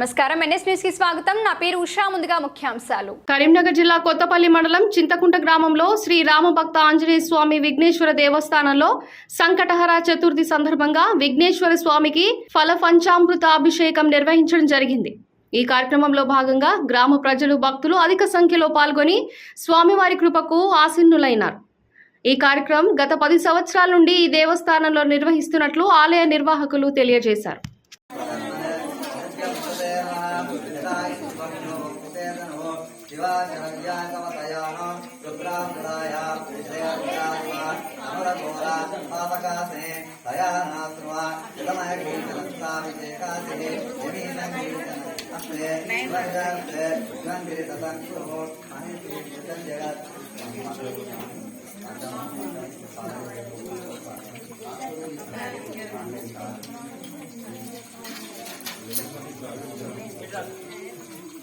నమస్కారం. ఎన్ఎస్ న్యూస్కి స్వాగతం. నా పేరు ఉషా. ముందుగా ముఖ్యాంశాలు. కరీంనగర్ జిల్లా కొత్తపల్లి మండలం చింతకుంట గ్రామంలో శ్రీ రామభక్త ఆంజనేయ స్వామి విఘ్నేశ్వర దేవస్థానంలో సంకటహర చతుర్థి సందర్భంగా విఘ్నేశ్వర స్వామికి ఫల పంచామృత అభిషేకం నిర్వహించడం జరిగింది. ఈ కార్యక్రమంలో భాగంగా గ్రామ ప్రజలు భక్తులు అధిక సంఖ్యలో పాల్గొని స్వామివారి కృపకు ఆసీనులైనారు. ఈ కార్యక్రమం గత పది సంవత్సరాల నుండి ఈ దేవస్థానంలో నిర్వహిస్తున్నట్లు ఆలయ నిర్వాహకులు తెలియజేశారు. शिवाशरण्याकमतया रुद्रामृताया अनुरघोरा पापकाशे तया नास्वा जलमयकीर्तनस्ताविशेषासिः जमीनकीर्तनस्ते गङ्गिरितसङ्कुरुः महेन्द्रीकृतं जगत् Thank you.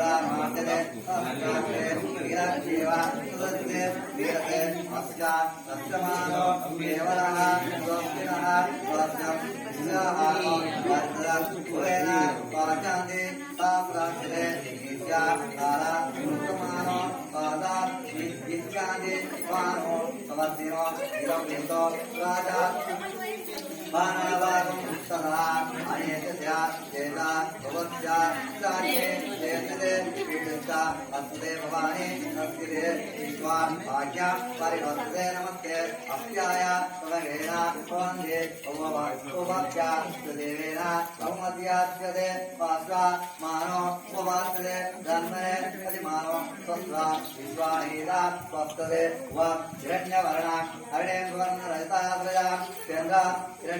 రాజా బాణావాగం సదా అనేకస్య చేత భవత్య సానే చేతదే పీఠిత అస్తే భవాని నస్తిరే విశ్వా భాగ్య పరివర్తే నమస్తే అస్యాయ తదగేన వందే ఉపవాక్య దేవేన బహుమత్యాస్యదే పాస్వ మానో ఉపవాసదే ధర్మనే అతిమానో స్వస్వ విశ్వానీత స్వస్తదే వ హిరణ్యవర్ణ హరిణేంద్రవర్ణ రహితాశ్రయ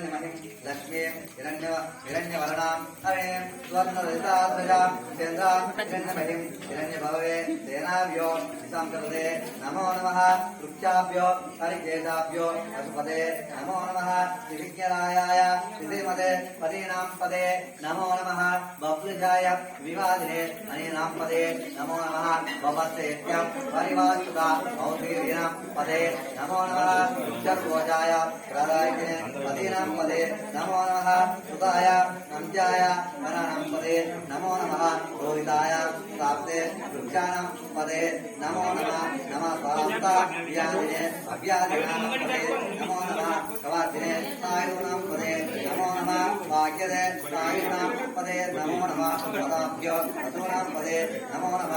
కేంద్ర హిరణ్యమణి లక్ష్మీ హిరణ్య హిరణ్యవర్ణ హరిణేం స్వర్ణరహితాశ్రయ కేంద్ర హిరణ్యమణి హిరణ్యభవే సేనాభ్యో సంకృతే నమో నమః. వృక్షాభ్యో హరికేశాభ్యో పశుపదే నమో నమః. త్రివిజ్ఞరాయాయ శ్రీమదే పదీనాం పదే నమో నమః. బహ్లుజాయ వివాదినే అనీనాం పదే నమో నమః. బభస్సేత్యం పరివాసుత ఔధీర్యనాం పదే నమో నమః. ఉచ్చర్వోజాయ ప్రదాయినే పదీనాం పదే నమో నమ సుతాయ నంజాయ వనానం పదే నమో నమ రోహితాయ ప్రాప్తే వృక్షాణం పదే నమో నమ నమ స్వాస్త వ్యాధినే అవ్యాధినాం పదే నమో నమ కవాసినే సాయునాం పదే నమో నమ వాక్యదే సాయునాం పదే నమో నమ పదాభ్యో పదూనాం పదే నమో నమ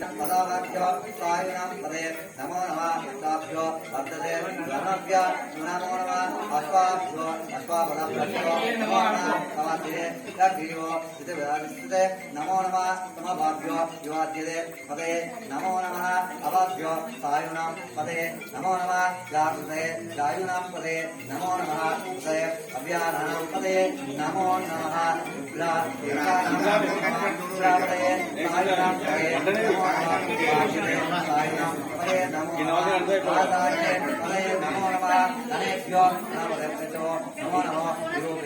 పదాభ్యో సాయునాం పదే నమో నమః సాభ్యో వర్ధతే ధర్మభ్య నమో నమః అశ్వాభ్యో అశ్వాపదాభ్యో నమో నమః కవాసినే యజ్ఞో స్థితే నమో నమః సమభాభ్యో యువాద్యతే పదే నమో నమః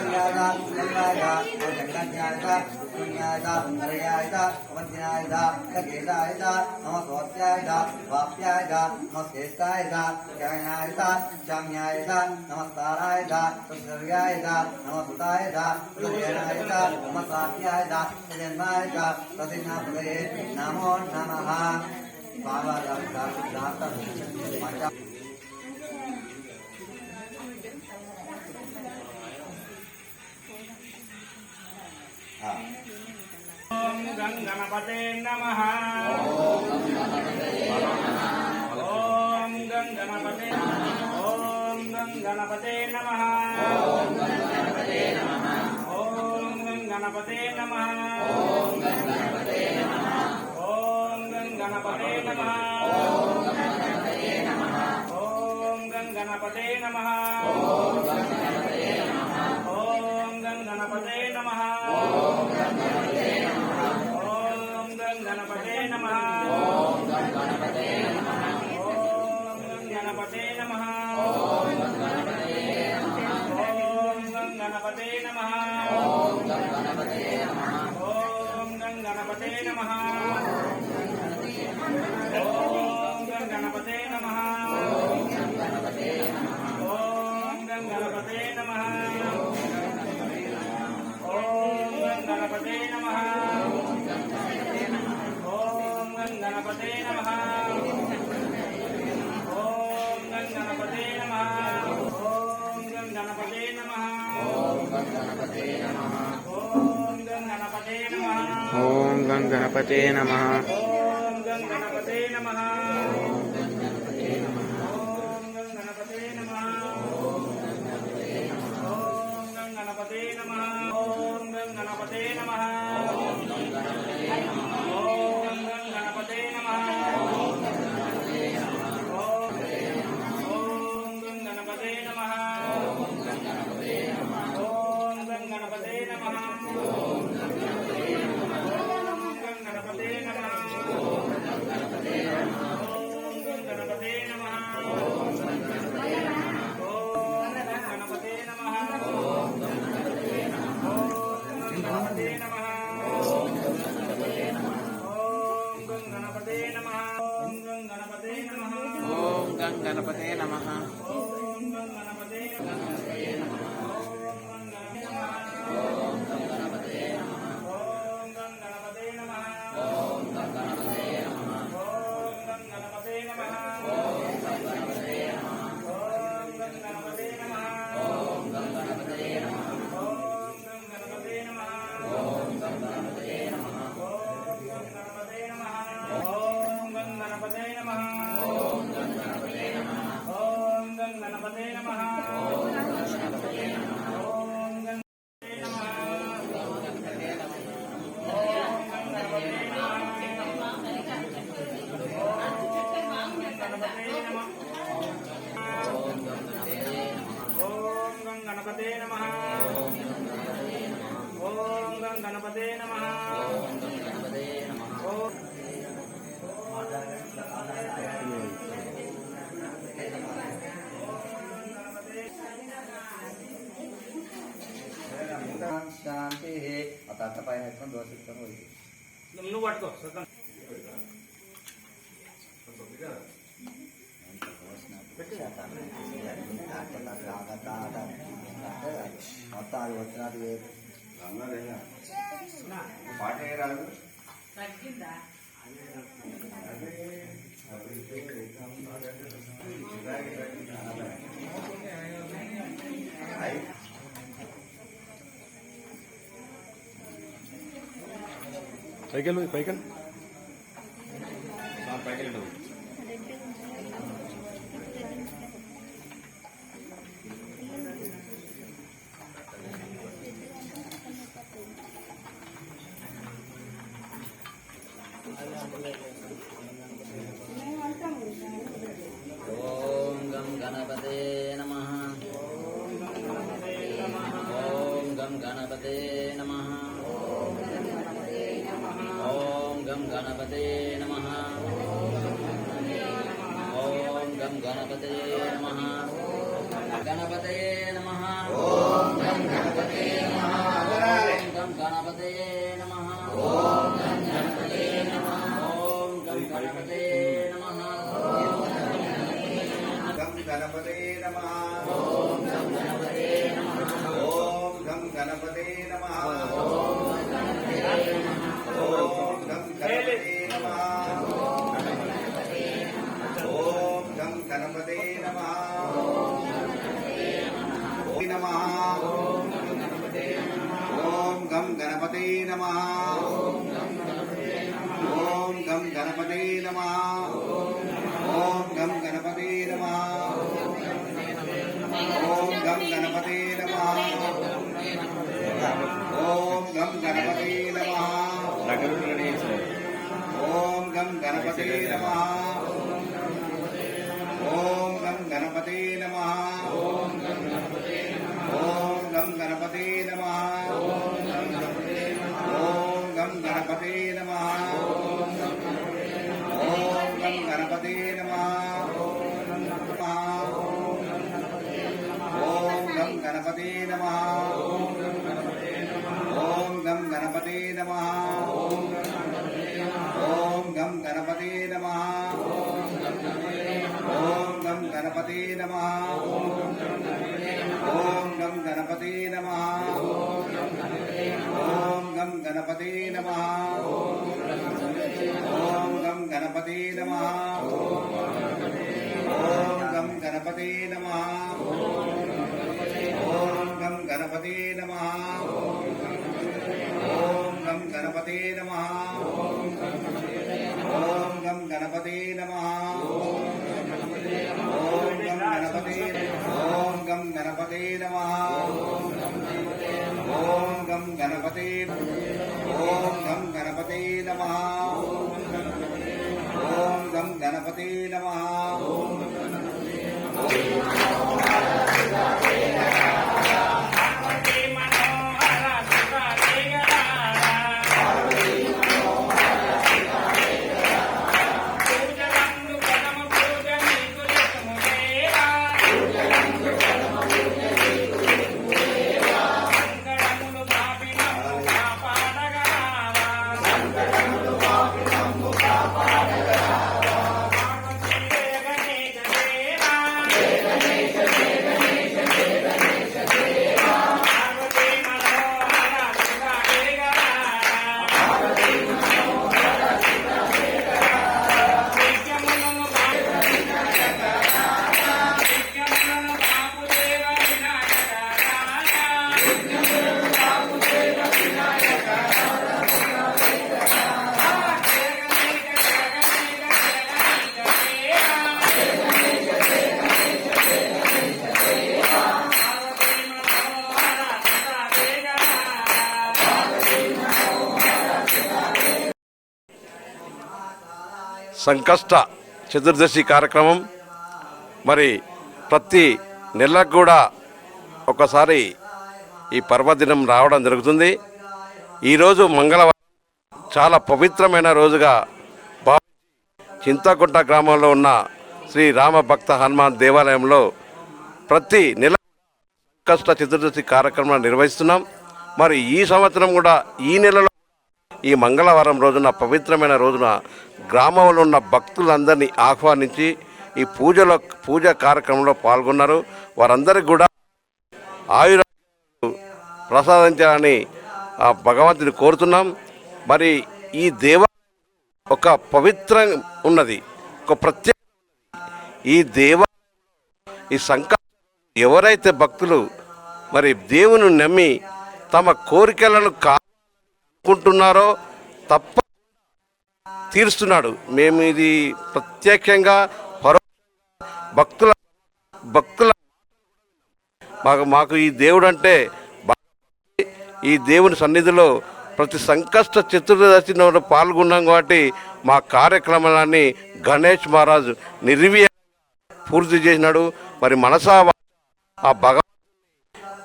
ധന്യായത ധന്യായത ജഗദന്യായത പുണ്യായത ഹരയായത അവന്യായത കേതായത നമ സ്വാധ്യായത വാപ്യായത നമ ശ്രേഷ്ഠായത ക്ഷമയായത ക്ഷാമ്യായത നമസ്കാരായത സുസർഗായത നമ സുതായത സുതയനായത നമ സാധ്യായത സുജന്മായത പ്രതിജ്ഞാപതയെ നമോ നമഃ ബാബാ ദാസ് ദാസ് ദാസ് గణపతే నమ ఓం గణపతే ఓం గణపతే నమ. ఓం గణపతే నమ. ఓం గణపతే నమ. ఓం గణపతే నమ. ఓం గణపతే నమ ఓం గణపతే నమ. గం గణపతే నమ. ఓం గం గణపతే నమ. ఓం గం గణపతే నమ. ఓం గం గణపతే నమ. ఓం గణపతే నమ. गणपते नमः గణపతే నమ. శాంతి అత అంత పైన వేసుకొని దోశ ఇస్తాను నువ్వు పట్టుకో మొత్తం అది వచ్చినది పైకెళ్ళు పైకెళ్ళు గణపతే నమ ఓం గం గణపతే నమ ఓం గం గణపతే నమ ఓం గం గణపతే నమ ఓం గం గణపతే నమ ఓం గం గణపతే నమ ఓం గం గణపతే నమ నమ. ఓం గం గణపతే నమ. ఓం గం గణపతే నమ. ఓం గం గణపతే నమ. ఓం గం గణపతే నమ. ఓం గం గణపతే నమ. ఓం గం గణపతే నమ. ఓం గం గణపతే నమ. ఓం గం గణపతే నమ. ఓం గం గణపతే నమ. ఓం గం గణపతే ఓం గం గణపతే నమ. ఓం గం గణపతే ఓం గం గణపతే నమ. ఓం గం గణపతే నమ. పార్వతీ సంకష్ట చతుర్దశి కార్యక్రమం. మరి ప్రతి నెలకు కూడా ఒకసారి ఈ పర్వదినం రావడం జరుగుతుంది. ఈరోజు మంగళవారం చాలా పవిత్రమైన రోజుగా భావించి చింతకుంట గ్రామంలో ఉన్న శ్రీరామ భక్త హనుమాన్ దేవాలయంలో ప్రతి నెల సంకష్ట చతుర్దశి కార్యక్రమాన్ని నిర్వహిస్తున్నాం. మరి ఈ సంవత్సరం కూడా ఈ నెలలో ఈ మంగళవారం రోజున పవిత్రమైన రోజున గ్రామంలో ఉన్న భక్తులందరినీ ఆహ్వానించి ఈ పూజలో పూజ కార్యక్రమంలో పాల్గొన్నారు. వారందరికీ కూడా ఆయుర ప్రసాదించాలని ఆ భగవంతుని కోరుతున్నాం. మరి ఈ దేవ ఒక పవిత్రం ఉన్నది. ఒక ప్రత్యేక ఈ దేవ ఈ సంక ఎవరైతే భక్తులు మరి దేవుని నమ్మి తమ కోరికలను కా అనుకుంటున్నారో తప్ప తీరుస్తున్నాడు. మేము ఇది ప్రత్యక్షంగా పరో భక్తుల భక్తుల మాకు మాకు ఈ దేవుడు అంటే ఈ దేవుని సన్నిధిలో ప్రతి సంకష్ట చతుర్దశిలో పాల్గొన్నాం కాబట్టి మా కార్యక్రమాన్ని గణేష్ మహారాజు నిర్వీయ పూర్తి చేసినాడు. మరి మనసా ఆ భగ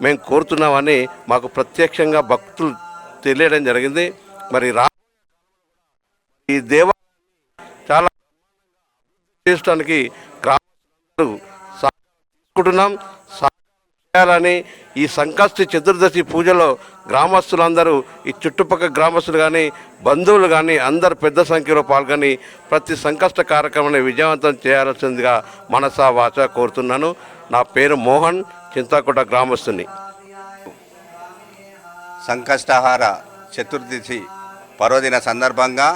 మేము కోరుతున్నామని మాకు ప్రత్యక్షంగా భక్తులు తెలియడం జరిగింది. మరి రా ఈ దేవ చాలా చేయడానికి గ్రామాలు తీసుకుంటున్నాం చేయాలని ఈ సంకష్టి చతుర్దశి పూజలో గ్రామస్తులందరూ ఈ చుట్టుపక్కల గ్రామస్తులు కానీ బంధువులు కానీ అందరు పెద్ద సంఖ్యలో పాల్గొని ప్రతి సంకష్ట కార్యక్రమాన్ని విజయవంతం చేయాల్సిందిగా మనసా వాచ కోరుతున్నాను. నా పేరు మోహన్ చింతాకోట గ్రామస్తుని. సంకష్టహార చతుర్దశి పర్వదిన సందర్భంగా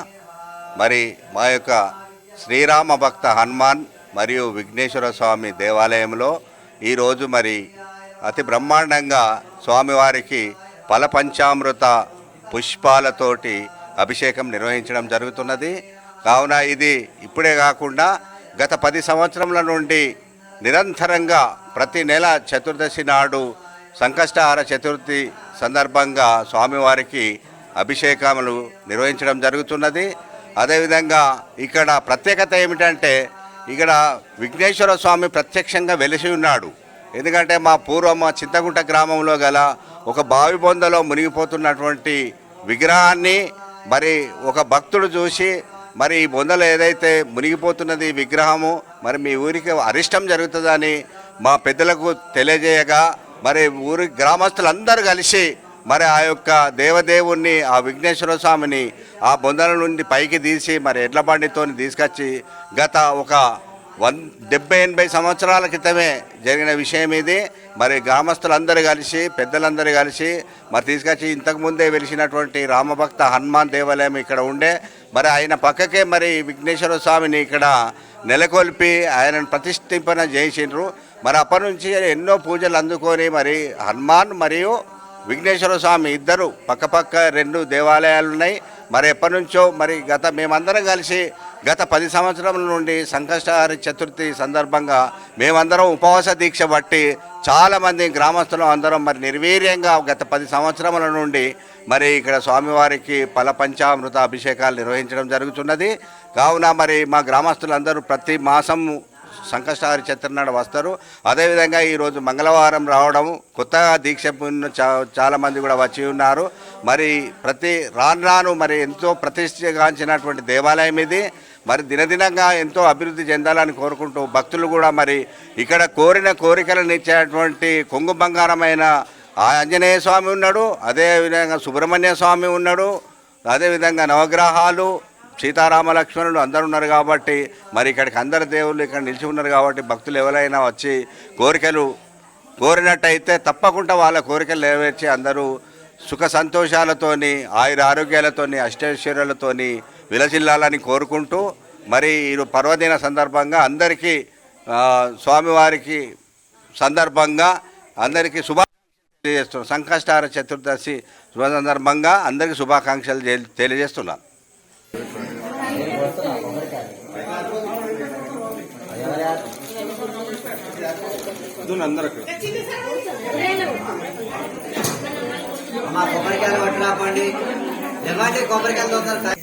మరి మా యొక్క శ్రీరామ భక్త హనుమాన్ మరియు విఘ్నేశ్వర స్వామి దేవాలయంలో ఈరోజు మరి అతి బ్రహ్మాండంగా స్వామివారికి ఫలపంచామృత పుష్పాలతోటి అభిషేకం నిర్వహించడం జరుగుతున్నది. కావున ఇది ఇప్పుడే కాకుండా గత పది సంవత్సరముల నుండి నిరంతరంగా ప్రతి నెల చతుర్దశి నాడు సంకష్టహార చతుర్థి సందర్భంగా స్వామివారికి అభిషేకములు నిర్వహించడం జరుగుతున్నది. అదేవిధంగా ఇక్కడ ప్రత్యేకత ఏమిటంటే ఇక్కడ విఘ్నేశ్వర స్వామి ప్రత్యక్షంగా వెలిసి ఉన్నాడు. ఎందుకంటే మా పూర్వం మా చింతగుంట గ్రామంలో గల ఒక బావి బొందలో మునిగిపోతున్నటువంటి విగ్రహాన్ని మరి ఒక భక్తుడు చూసి మరి ఈ బొందలు ఏదైతే మునిగిపోతున్నది ఈ విగ్రహము మరి మీ ఊరికి అరిష్టం జరుగుతుందని మా పెద్దలకు తెలియజేయగా మరి ఊరి గ్రామస్తులందరూ కలిసి మరి ఆ యొక్క దేవదేవుణ్ణి ఆ విఘ్నేశ్వర స్వామిని ఆ బొందల నుండి పైకి తీసి మరి ఎడ్లబండితో తీసుకొచ్చి గత ఒక వన్ డెబ్బై ఎనభై సంవత్సరాల క్రితమే జరిగిన విషయం ఇది. మరి గ్రామస్తులందరూ కలిసి పెద్దలందరూ కలిసి మరి తీసుకొచ్చి ఇంతకు ముందే వెలిసినటువంటి రామభక్త హనుమాన్ దేవాలయం ఇక్కడ ఉండే. మరి ఆయన పక్కకే మరి విఘ్నేశ్వర స్వామిని ఇక్కడ నెలకొల్పి ఆయనను ప్రతిష్ఠింపన చేసిండ్రు. మరి అప్పటి నుంచి ఎన్నో పూజలు అందుకొని మరి హనుమాన్ మరియు విఘ్నేశ్వర స్వామి ఇద్దరు పక్కపక్క రెండు దేవాలయాలు ఉన్నాయి. మరి ఎప్పటి నుంచో మరి గత మేమందరం కలిసి గత పది సంవత్సరముల నుండి సంకష్టహారి చతుర్థి సందర్భంగా మేమందరం ఉపవాస దీక్ష బట్టి చాలామంది గ్రామస్తులు అందరం మరి నిర్వీర్యంగా గత పది సంవత్సరముల నుండి మరి ఇక్కడ స్వామివారికి ఫల పంచామృత అభిషేకాలు నిర్వహించడం జరుగుతున్నది. కావున మరి మా గ్రామస్తులందరూ ప్రతి మాసం సంకష్టహారి చతుర్నాడు వస్తారు. అదేవిధంగా ఈరోజు మంగళవారం రావడం కొత్తగా దీక్ష చా చాలామంది కూడా వచ్చి ఉన్నారు. మరి ప్రతి రాను రాను మరి ఎంతో ప్రతిష్టగాంచినటువంటి దేవాలయం ఇది. మరి దినదినంగా ఎంతో అభివృద్ధి చెందాలని కోరుకుంటూ భక్తులు కూడా మరి ఇక్కడ కోరిన కోరికలను ఇచ్చేటువంటి కొంగు బంగారమైన ఆ ఆంజనేయ స్వామి ఉన్నాడు. అదేవిధంగా సుబ్రహ్మణ్య స్వామి ఉన్నాడు. అదేవిధంగా నవగ్రహాలు సీతారామ లక్ష్మణులు అందరు ఉన్నారు కాబట్టి మరి ఇక్కడికి అందరు దేవుళ్ళు ఇక్కడ నిలిచి ఉన్నారు కాబట్టి భక్తులు ఎవరైనా వచ్చి కోరికలు కోరినట్టయితే తప్పకుండా వాళ్ళ కోరికలు నెరవేర్చి అందరూ సుఖ సంతోషాలతోని ఆయుర ఆరోగ్యాలతోని అష్టైశ్వర్యాలతోని విలసిల్లాలని కోరుకుంటూ మరి ఈ పర్వదిన సందర్భంగా అందరికీ స్వామివారికి సందర్భంగా అందరికీ శుభ తెలియజేస్తున్నాం. సంకష్టార చతుర్దశి శుభ సందర్భంగా అందరికీ శుభాకాంక్షలు తెలియజేస్తున్నాను అమ్మా కొబ్బరికాయలు పట్టుకురాపండి ఎలాంటి కొబ్బరికాయలు దొరుకుతారు